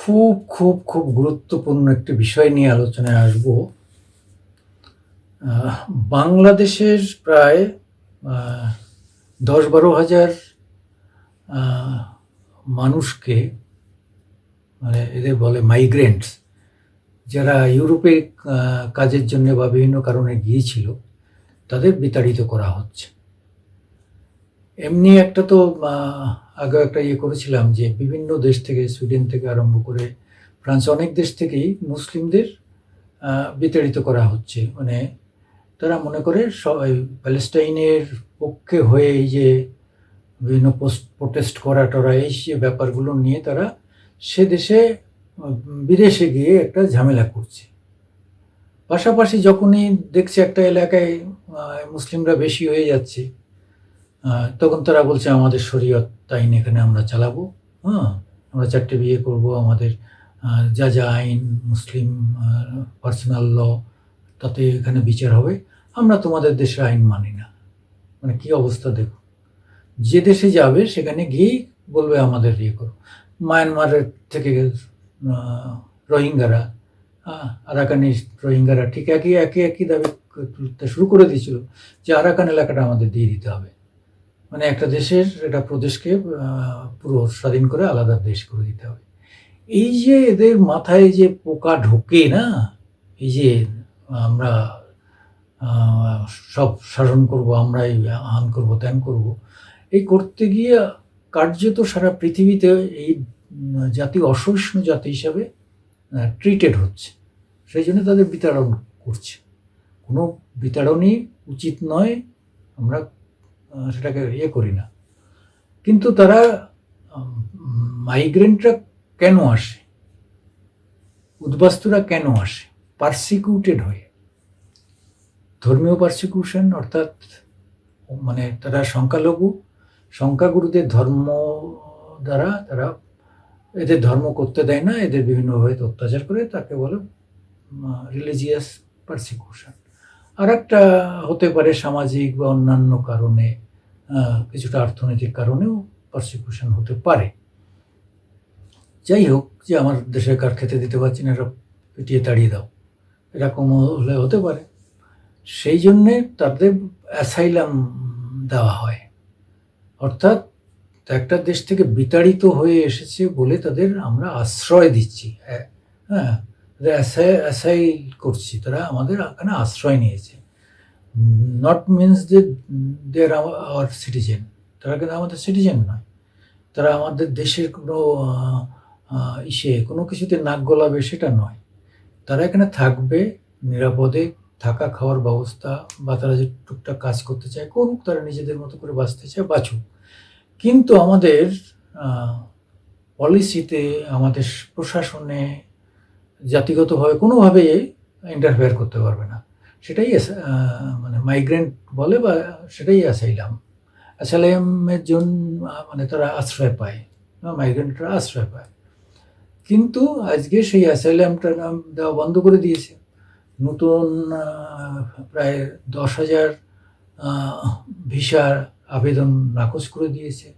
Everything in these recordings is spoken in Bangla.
খুব খুব খুব গুরুত্বপূর্ণ একটি বিষয় নিয়ে আলোচনায় আসব। বাংলাদেশের প্রায় দশ বারো হাজার মানুষকে মানে এদের বলে মাইগ্রেন্টস যারা ইউরোপে কাজের জন্য বা বিভিন্ন কারণে গিয়েছিল, তাদের বিতাড়িত করা হচ্ছে। এমনি একটা তো আগে একটা ইয়ে করেছিলাম যে বিভিন্ন দেশ থেকে, সুইডেন থেকে আরম্ভ করে ফ্রান্স, অনেক দেশ থেকেই মুসলিমদের বিতাড়িত করা হচ্ছে। মানে তারা মনে করে সবাই প্যালেস্টাইনের পক্ষে হয়ে এই যে বিভিন্ন পোস্ট, প্রোটেস্ট করা টরা এই যে ব্যাপারগুলো নিয়ে তারা সে দেশে বিদেশে গিয়ে একটা ঝামেলা করছে। পাশাপাশি যখনই দেখছে একটা এলাকায় মুসলিমরা বেশি হয়ে যাচ্ছে তখন তারা বলছে, আমাদের শরীয়ত আইন এখানে আমরা চালাবো। হ্যাঁ আমরা চারটে বিয়ে করব, আমাদের যা যা আইন, মুসলিম পার্সোনাল ল তাতে এখানে বিচার হবে। আমরা তোমাদের দেশের আইন মানি না। মানে কি অবস্থা দেখো? যে দেশে যাবে, সেখানে গিয়েই বলবে, আমাদের ইয়ে করো। মায়ানমারের থেকে রোহিঙ্গারা আরাকানি রোহিঙ্গারা ঠিক একই একই একই দাবি শুরু করে দিয়েছিল যে আরাকান এলাকাটা আমাদের দিয়ে দিতে হবে। মানে একটা দেশের, একটা প্রদেশকে পুরো স্বাধীন করে আলাদা দেশ করে দিতে হবে। এই যে এদের মাথায় যে পোকা ঢোকে না, এই যে আমরা সব শাসন করব, আমরাই আন করব ত্যান করব, এই করতে গিয়ে কার্যত সারা পৃথিবীতে এই জাতি, অসহিষ্ণু জাতি হিসাবে ট্রিটেড হচ্ছে। সেই জন্য তাদের বিতাড়ন করছে। কোনো বিতাড়নই উচিত নয়, আমরা সেটাকে ইয়ে করি না। কিন্তু তারা মাইগ্রেন্টরা কেন আসে? উদ্বাস্তুরা কেন আসে? পার্সিকিউটেড হয়ে। ধর্মীয় পার্সিকিউশন অর্থাৎ মানে তারা সংখ্যালঘু, সংখ্যাগুরুদের ধর্ম দ্বারা তারা এদের ধর্ম করতে দেয় না, এদের বিভিন্নভাবে অত্যাচার করে, তাকে বলে রিলিজিয়াস পার্সিকিউশন আর একটা হতে পারে সামাজিক বা অন্যান্য কারণে। কিছুটা অর্থনৈতিক কারণেও পার্সিকিউশন হতে পারে। যাই হোক যে আমার দেশের কার খেতে দিতে পারছি না, এটা পিটিয়ে তাড়িয়ে দাও। এরকম হলে হতে পারে। সেই জন্যে তাদের অ্যাসাইলাম দেওয়া হয়। অর্থাৎ একটা দেশ থেকে বিতাড়িত হয়ে এসেছে বলে তাদের আমরা আশ্রয় দিচ্ছি। হ্যাঁ হ্যাঁ অ্যাসাইল করছি। তারা আমাদের এখানে আশ্রয় নিয়েছে। নট মিনস যে দে আর আওয়ার সিটিজেন তারা কিন্তু আমাদের সিটিজেন নয়। তারা আমাদের দেশের কোনো ইসে, কোনো কিছুতে নাক গলাবে সেটা নয়। তারা এখানে থাকবে, নিরাপদে, থাকা খাওয়ার ব্যবস্থা বা তারা যে টুকটাক কাজ করতে চায়, করুক, তারা নিজেদের মতো করে বাঁচতে চায়, বাঁচুক। কিন্তু আমাদের পলিসিতে আমাদের প্রশাসনে জাতিগতভাবে কোনোভাবে ইন্টারফেয়ার করতে পারবে না। সেটাই মানে মাইগ্রেন্ট বলে বা সেটাই অ্যাসাইলাম অ্যাসাইলামের জন্য মানে তারা আশ্রয় পায় মাইগ্রেন্টরা আশ্রয় পায়। কিন্তু আজকে সেই অ্যাসাইলামটা নাম দেওয়া বন্ধ করে দিয়েছে। নতুন প্রায় দশ হাজার ভিসার আবেদন নাকচ করে দিয়েছে,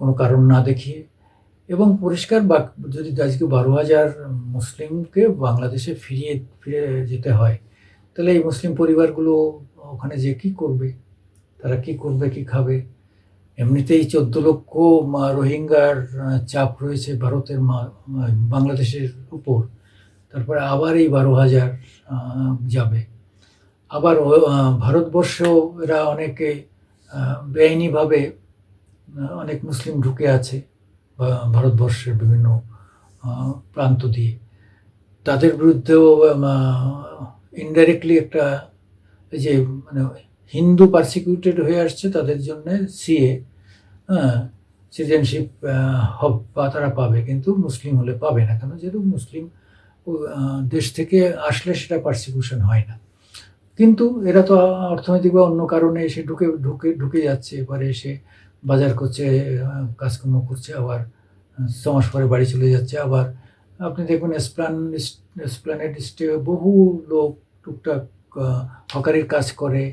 কোনো কারণ না দেখিয়ে। এবং পরিষ্কার বা যদি আজকে বারো হাজার মুসলিমকে বাংলাদেশে ফিরিয়ে, ফিরে যেতে হয় তাহলে এই মুসলিম পরিবারগুলো ওখানে যে কি করবে? তারা কি করবে, কি খাবে? এমনিতেই চোদ্দ লক্ষ রোহিঙ্গার চাপ রয়েছে ভারতের বাংলাদেশের উপর। তারপরে আবার এই বারো হাজার যাবে। আবার ভারতবর্ষেও এরা অনেকে বেআইনিভাবে অনেক মুসলিম ঢুকে আছে ভারতবর্ষের বিভিন্ন প্রান্ত দিয়ে। তাদের বিরুদ্ধেও ইনডাইরেক্টলি একটা যে মানে হিন্দু পারসিকিউটেড হয়ে আসছে তাদের জন্য সিএ হ্যাঁ সিটিজেনশিপ হব বা তারা পাবে কিন্তু মুসলিম হলে পাবে না কেন? যেহেতু মুসলিম দেশ থেকে আসলে সেটা পারসিকিউশন হয় না। কিন্তু এরা তো অর্থনৈতিক বা অন্য কারণে এসে ঢুকে ঢুকে ঢুকে যাচ্ছে। এবারে এসে বাজার করছে কাজকর্ম করছে আবার আহ, ছ মাস পরে বাড়ি চলে যাচ্ছে আবার আপনি দেখবেন এসপ্লান এসপ্লানেড স্টে বহু লোক টুকটাক হকারির কাজ করে।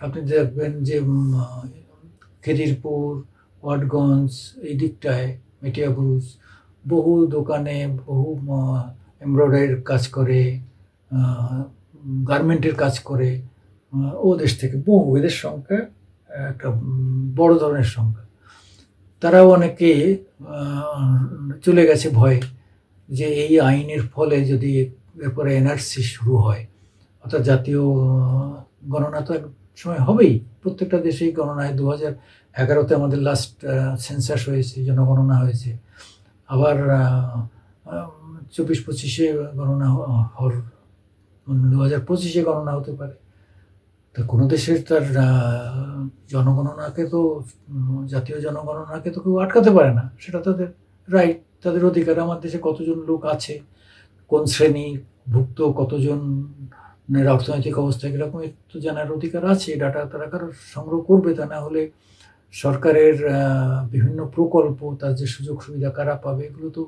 আপনি দেখবেন যে খিদিরপুর ওয়াটগঞ্জ, এই দিকটায় মেটিয়াবুরুজ বহু দোকানে বহু এমব্রয়ডারির কাজ করে গার্মেন্টের কাজ করে ও দেশ থেকে বহু এদের সংখ্যা একটা বড় ধরনের সংখ্যা। তারাও অনেকে চলে গেছে ভয়ে। যে এই আইনের ফলে যদি এরপরে এনআরসি শুরু হয়, অর্থাৎ জাতীয় গণনা তো এক সময় হবেই। প্রত্যেকটা দেশেই গণনায় দু হাজার এগারোতে আমাদের লাস্ট সেন্সাস হয়েছে, জনগণনা হয়েছে। আবার চব্বিশ পঁচিশে গণনা হর দু হাজার পঁচিশে গণনা হতে পারে। তা কোনো দেশের তার জনগণনাকে তো জাতীয় জনগণনাকে তো কেউ আটকাতে পারে না, সেটা তাদের রাইট তাদের অধিকার। আমার দেশে কতজন লোক আছে? কোন শ্রেণি ভুক্ত? কতজন অর্থনৈতিক অবস্থা কীরকম? একটু জানার অধিকার আছে। ডাটা তারা কারও সংগ্রহ করবে তা না হলে সরকারের বিভিন্ন প্রকল্প, তার যে সুযোগ সুবিধা কারা পাবে, এগুলো তো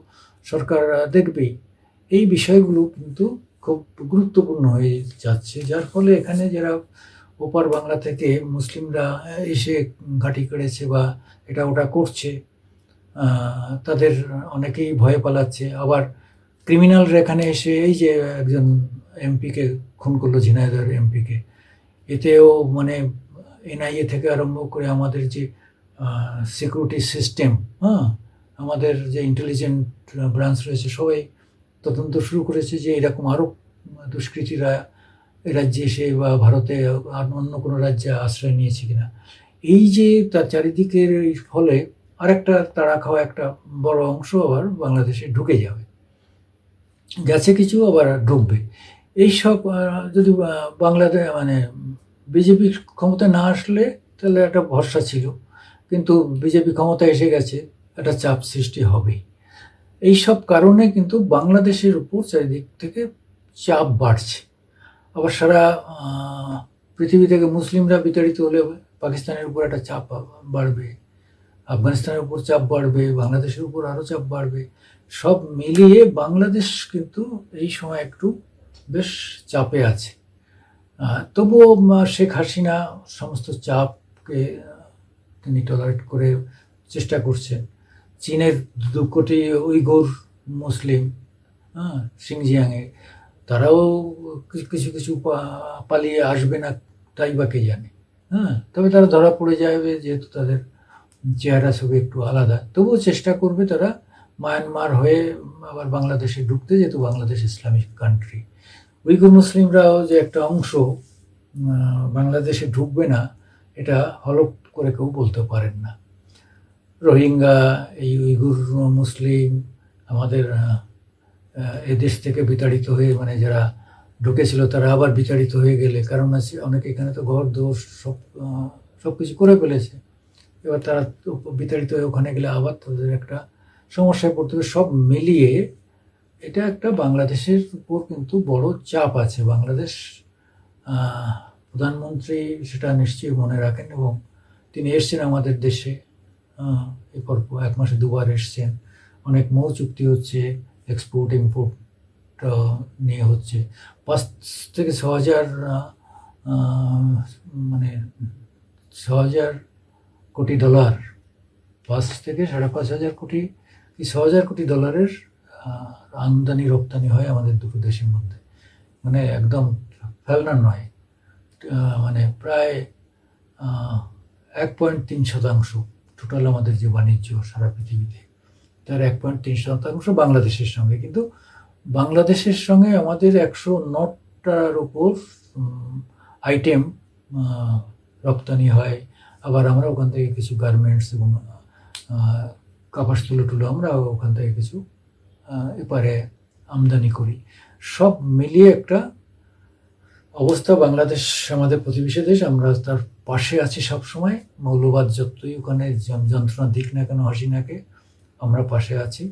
সরকার দেখবেই। এই বিষয়গুলো কিন্তু খুব গুরুত্বপূর্ণ হয়ে যাচ্ছে। যার ফলে এখানে যারা ওপার বাংলা থেকে মুসলিমরা এসে ঘাঁটি করেছে বা এটা ওটা করছে তাদের অনেকেই ভয়ে পালাচ্ছে। আবার ক্রিমিনালরা এখানে এসে এই যে একজন এমপিকে খুন করল ঝিনাইদহের এমপিকে। এতেও মানে এনআইএ থেকে আরম্ভ করে আমাদের যে সিকিউরিটি সিস্টেম হ্যাঁ আমাদের যে ইন্টেলিজেন্ট ব্রাঞ্চ রয়েছে, সবাই তদন্ত শুরু করেছে যে এরকম আরও দুষ্কৃতীরা রাজ্যে এসে বা ভারতে আর অন্য কোনো রাজ্যে আশ্রয় নিয়েছে কিনা। এই যে তার চারিদিকের ফলে আরেকটা তাড়া খাওয়া একটা বড় অংশ আবার বাংলাদেশে ঢুকে যাবে। গেছে কিছু, আবার ঢুকবে। এইসব যদি বাংলাদেশ মানে বিজেপি ক্ষমতা না আসলে তাহলে একটা ভরসা ছিল। কিন্তু বিজেপি ক্ষমতা এসে গেছে, একটা চাপ সৃষ্টি হবেই এই সব কারণে কিন্তু বাংলাদেশের উপর চারিদিক থেকে চাপ বাড়ছে। আবার সারা পৃথিবী থেকে মুসলিমরা বিতাড়িত হলে পাকিস্তানের উপর একটা চাপ বাড়বে। আফগানিস্তানের উপর চাপ বাড়বে, বাংলাদেশের উপর আরও চাপ বাড়বে, সব মিলিয়ে বাংলাদেশ কিন্তু এই সময় একটু বেশ চাপে আছে। তবুও শেখ হাসিনা সমস্ত চাপকে তিনি টলারেট করে চেষ্টা করছেন। চীনের দু কোটি উইঘুর মুসলিম হ্যাঁ সিংজিয়াংয়ে, তারাও কিছু কিছু পালিয়ে আসবে না, তাই বা কে জানে হ্যাঁ তবে তারা ধরা পড়ে যাবে যেহেতু তাদের চেহারা ছবি একটু আলাদা। তবুও চেষ্টা করবে তারা মায়ানমার হয়ে আবার বাংলাদেশে ঢুকতে, যেহেতু বাংলাদেশ ইসলামিক কান্ট্রি উইগুর মুসলিমরাও যে একটা অংশ বাংলাদেশে ঢুকবে না, এটা হলপ করে কেউ বলতে পারেন না। রোহিঙ্গা, এই উইগুর মুসলিম, আমাদের এদেশ থেকে বিতাড়িত হয়ে মানে যারা ঢুকেছিল, তারা আবার বিতাড়িত হয়ে গেলে, কারণ আছে, অনেকে এখানে তো ঘর দোষ সব সব কিছু করে ফেলেছে। এবার তারা বিতাড়িত হয়ে ওখানে গেলে আবার তাদের একটা সমস্যায় পড়তে হবে। সব মিলিয়ে এটা একটা বাংলাদেশের উপর কিন্তু বড় চাপ আছে। বাংলাদেশ প্রধানমন্ত্রী সেটা নিশ্চয়ই মনে রাখেন এবং তিনি এসছেন আমাদের দেশে এরপর এক মাসে দুবার এসছেন। অনেক মৌ চুক্তি হচ্ছে এক্সপোর্ট ইম্পোর্ট নিয়ে হচ্ছে। পাঁচ থেকে ছ হাজার মানে ছ হাজার কোটি ডলার। পাঁচ থেকে সাড়ে পাঁচ হাজার কোটি কি ছ হাজার কোটি ডলারের আমদানি, রপ্তানি হয় আমাদের দুটো দেশের মধ্যে। মানে একদম ফেলনা নয়। মানে প্রায় এক পয়েন্ট তিন শতাংশ টোটাল আমাদের যে বাণিজ্য সারা পৃথিবীতে। তার এক পয়েন্ট তিন শতাংশ বাংলাদেশের সঙ্গে। কিন্তু বাংলাদেশের সঙ্গে আমাদের একশো নটার উপর আইটেম রপ্তানি হয়। আবার আমরা ওখান থেকে কিছু গার্মেন্টস এবং কাপাস তুলো টুলো আমরা ওখান থেকে কিছু এপারে আমদানি করি। সব মিলিয়ে একটা অবস্থা বাংলাদেশ আমাদের প্রতিবেশী দেশ, আমরা তার পাশে আছি সব সময় মৌলবাদ যতই ওখানে যন্ত্রণা দিক না কেন হাসিনাকে আমরা পাশে আছি।